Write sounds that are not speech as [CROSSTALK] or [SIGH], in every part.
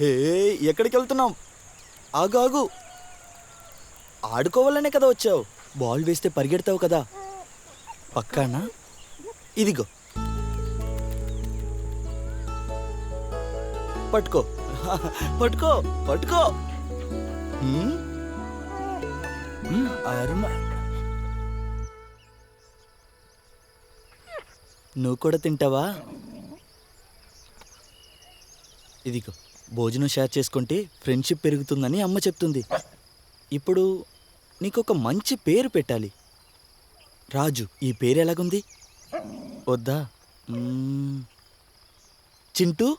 హే ఎక్కడికి వెళ్తున్నాం ఆగు ఆగు. ఆడుకోవాలనే కదా వచ్చావు. బాల్ వేస్తే పరిగెడతావు కదా. పక్కానా? ఇదిగో. పట్టుకో. పట్టుకో పట్టుకో. నువ్వు కూడా తింటావా? ఇదిగో. భోజనం షేర్ చేసుకుంటే ఫ్రెండ్షిప్ పెరుగుతుందని అమ్మ చెప్తుంది. ఇప్పుడు నీకొక మంచి పేరు పెట్టాలి. రాజు ఈ పేరు ఎలాగుంది? వద్దా? చింటూ?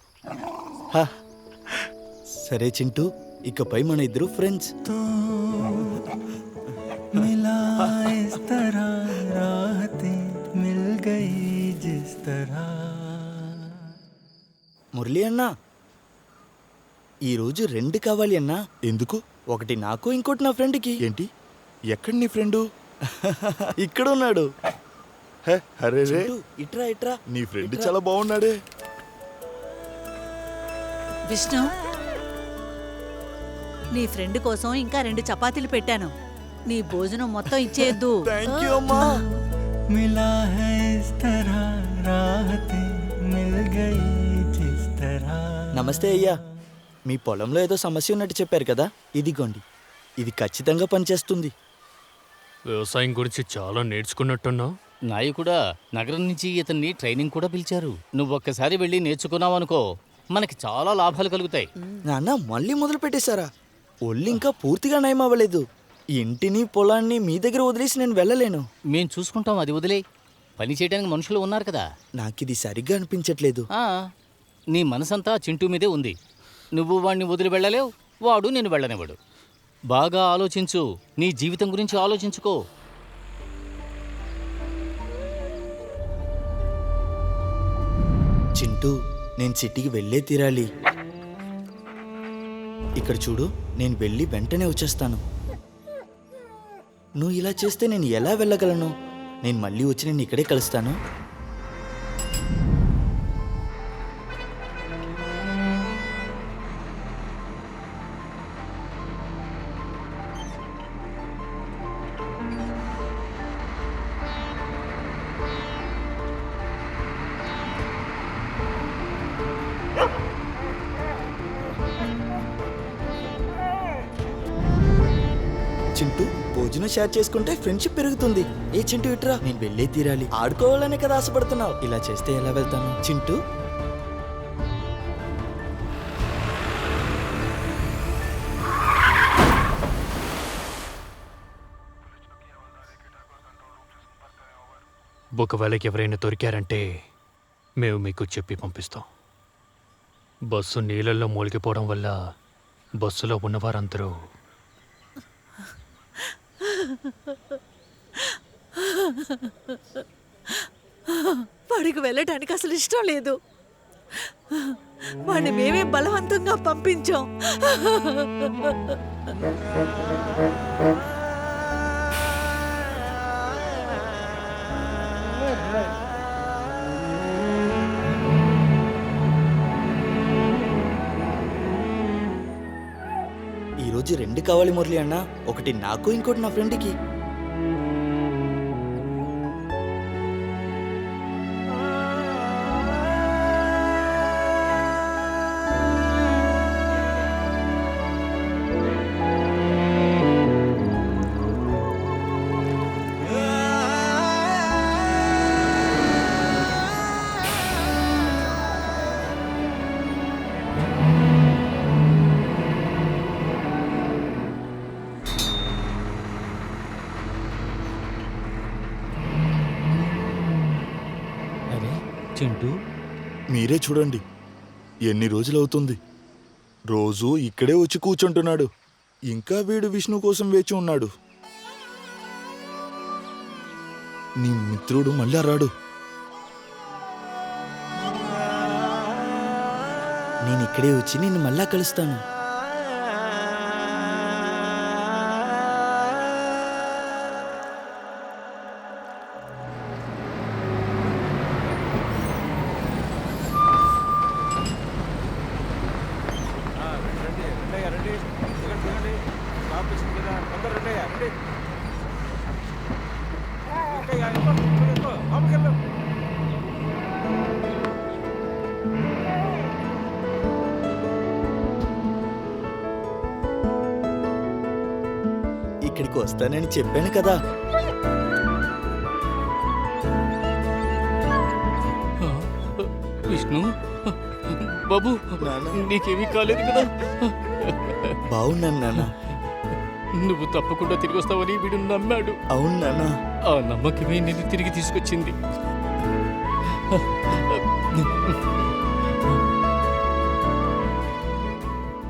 సరే చింటూ ఇకపై మన ఇద్దరు ఫ్రెండ్స్ మురళి అన్నా ఈరోజు రెండు కావాలి అన్నా ఎందుకు ఒకటి నాకు ఇంకోటి నా ఫ్రెండ్కి ఏంటి ఎక్కడ నీ ఫ్రెండు [LAUGHS] ఇక్కడ ఉన్నాడు హే అరే రే చింటూ, ఇట్రా ఇట్రా నీ ఫ్రెండ్ ఇట్రా. చాలా బాగున్నాడే విష్ణు నీ ఫ్రెండ్ కోసం ఇంకా రెండు చపాతీలు పెట్టాను నీ భోజనం మొత్తం ఇచ్చేయద్దు థ్యాంక్ యూ అమ్మా मिला है इस तरह राहतें मिल गई जिस तरह నమస్తే అయ్యా మీ పొలంలో ఏదో సమస్య ఉన్నట్టు చెప్పారు కదా? ఇదిగోండి. ఇది ఖచ్చితంగా పనిచేస్తుంది. వ్యవసాయం గురించి చాలా నేర్చుకున్నట్టున్నావు. నాయకుడా నగరం నుంచి ఇతన్ని ట్రైనింగ్ కూడా పిలిచారు. నువ్వు ఒక్కసారి వెళ్ళి నేర్చుకున్నావనుకో మనకి చాలా లాభాలు కలుగుతాయి. నాన్న మళ్ళీ మొదలు పెట్టేశారా? ఒళ్ళు ఇంకా పూర్తిగా నయం అవ్వలేదు. ఇంటిని పొలాన్ని మీ దగ్గర వదిలేసి నేను వెళ్ళలేను. మేం చూసుకుంటాం అది వదిలే పని చేయడానికి మనుషులు ఉన్నారు కదా. నాకు ఇది సరిగ్గా అనిపించట్లేదు. ఆ, నీ మనసంతా చింటూ మీదే ఉంది. నువ్వు వాడిని వదిలి వెళ్ళలేవు. వాడు నేను వెళ్ళనివ్వడు. బాగా ఆలోచించు. నీ జీవితం గురించి ఆలోచించుకో. చింటూ నేను సిటీకి వెళ్ళే తీరాలి. ఇక్కడ చూడు నేను వెళ్ళి వెంటనే వచ్చేస్తాను. నువ్వు ఇలా చేస్తే నేను ఎలా వెళ్ళగలను? నేను మళ్ళీ వచ్చి నేను ఇక్కడే కలుస్తాను. చింటూ భోజనం షేర్ చేసుకుంటే ఫ్రెండ్షిప్ పెరుగుతుంది. ఏ చింటూ ఇట్రా? నేను వెళ్ళే తీరాలి. ఆడుకోవాలనే కదా ఆశపడుతున్నావు. ఇలా చేస్తే ఎలా వెళ్తాను? చింటూ? ఒకవేళకి ఎవరైనా దొరికారంటే మేము మీకు చెప్పి పంపిస్తాం. బస్సు నీళ్ళల్లో మూలిగిపోవడం వల్ల బస్సులో ఉన్నవారందరూ వాడికి వెళ్ళటానికి అసలు ఇష్టం లేదు. వాడిని మేమే బలవంతంగా పంపించాం. రెండు కావాలి మురళి అన్న ఒకటి నాకు ఇంకోటి నా ఫ్రెండ్కి. చింటూ మీరే చూడండి. ఎన్ని రోజులు అవుతుంది ఇక్కడే వచ్చి కూర్చుంటున్నాడు. ఇంకా వీడు విష్ణు కోసం వేచి ఉన్నాడు. నీ మిత్రుడు మళ్ళా రాడు. నేను ఇక్కడే వచ్చి నిన్ను మళ్ళా కలుస్తాను. ఇక్కడికి వస్తానని చెప్పాను కదా. విష్ణు బాబు నాన్న. నీకేమీ కాలేదు కదా? బాగున్నాను నాన్న. నువ్వు తప్పకుండా తిరిగి వస్తావని వీడు నమ్మాడు. అవును నాన్న. ఆ నమ్మకమే నిన్ను తిరిగి తీసుకొచ్చింది.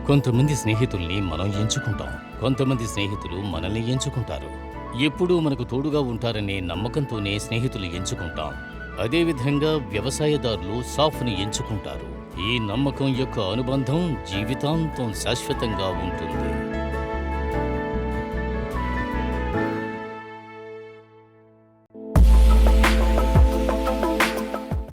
కొంతమంది స్నేహితుల్ని మనం ఎంచుకుంటాం. కొంతమంది స్నేహితులు మనల్ని ఎంచుకుంటారు. ఎప్పుడూ మనకు తోడుగా ఉంటారనే నమ్మకంతోనే స్నేహితులు ఎంచుకుంటాం. అదేవిధంగా వ్యవసాయదారులు సాఫ్ని ఎంచుకుంటారు. ఈ నమ్మకం యొక్క అనుబంధం జీవితాంతం శాశ్వతంగా ఉంటుంది.